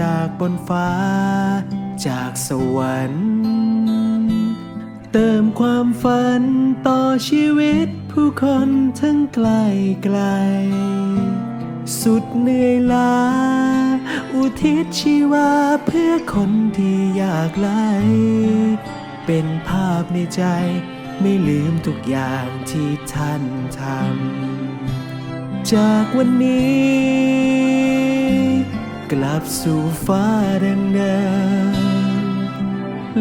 จากบนฟ้า จากสวรรค์เติมความฝันต่อชีวิตผู้คนทั้งไกลไกล สุดเหนื่อยล้า อุทิศชีวาเพื่อคนที่อยากไล่เป็นภาพในใจไม่ลืมทุกอย่างที่ท่านทำ จากวันนี้ ลับสู่ฟ้าดังเดิม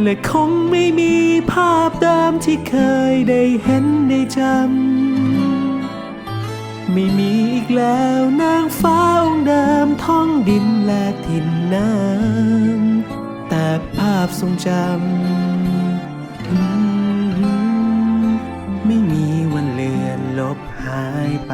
และคงไม่มีภาพเดิมที่เคยได้เห็นได้จำ ไม่มีอีกแล้วนางฟ้าองค์เดิมท้องดินและถิ่นน้ำแต่ภาพทรงจำไม่มีวันเลือนลบหายไป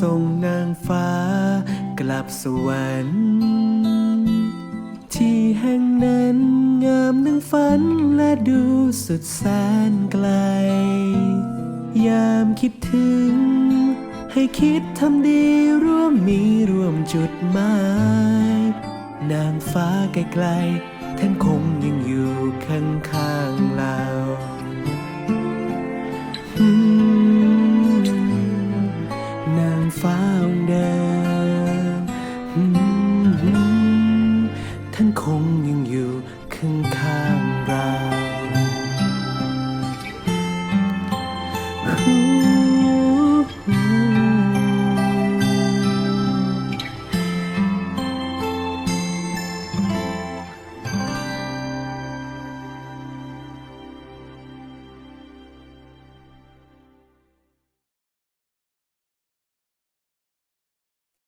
ส่งนางฟ้ากลับสวรรค์ ที่แห่งนั้นงามดังฝันและดูสุดแสนไกล ยามคิดถึง ให้คิดทำดีร่วมมีร่วมจุดหมาย นางฟ้าไกลๆท่านคงยังอยู่ข้างๆเรา ท่านคงยังอยู่ข้าง